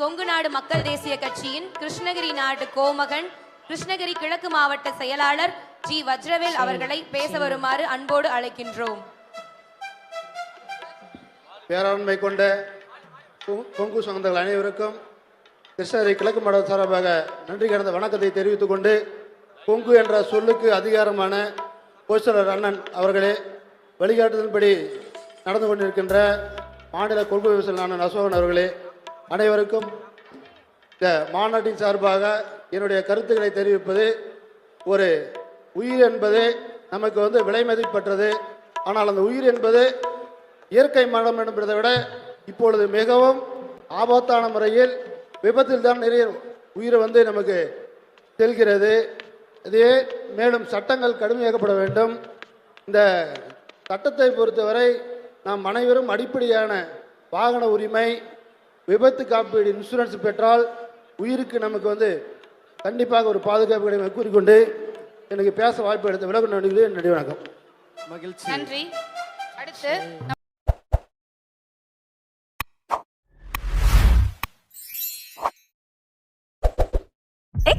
கொங்கு நாடு மக்கள் தேசிய கட்சியின் கிருஷ்ணகிரி நாடு கோமகன் கிருஷ்ணகிரி கிழக்கு மாவட்ட செயலாளர் ஜி வஜ்ரவேல் அவர்களை பேச வருமாறு அன்போடு அழைக்கின்றோம். பேராண்மை கொண்ட கொங்கு சொந்தங்கள் அனைவருக்கும் கிருஷ்ணகிரி கிழக்கு மாவட்ட சார்பாக நன்றி கடந்த வணக்கத்தை தெரிவித்துக் கொண்டு கொங்கு என்ற சொல்லுக்கு அதிகாரமான பொதுச்செயலர் அண்ணன் அவர்களே வழிகாட்டுதல்படி நடந்து கொண்டிருக்கின்ற மாநில கொள்கை விவசாய அண்ணன் அசோகன் அவர்களே அனைவருக்கும் இந்த மாநாட்டின் சார்பாக என்னுடைய கருத்துக்களை தெரிவிப்பது ஒரு உயிர் என்பது நமக்கு வந்து விலை மதிப்பற்றது. ஆனால் அந்த உயிர் என்பது இயற்கை மரணம் என்பதை விட இப்பொழுது மிகவும் ஆபத்தான முறையில் விபத்தில் தான் நிறைய உயிரை வந்து நமக்கு செல்கிறது. இதே மேலும் சட்டங்கள் கடுமையாக்கப்பட வேண்டும். இந்த சட்டத்தை பொறுத்தவரை நாம் அனைவரும் அடிப்படையான வாகன உரிமை விபத்து காப்பீடு இன்சூரன்ஸ் பெற்றால் உயிருக்கு நமக்கு வந்து கண்டிப்பாக ஒரு பாதுகாப்பு கிடைக்கும் கூறிக்கொண்டு எனக்கு பேச வாய்ப்பு எடுத்த விலகு நன்றி வணக்கம். மகிழ்ச்சி. நன்றி. அடுத்து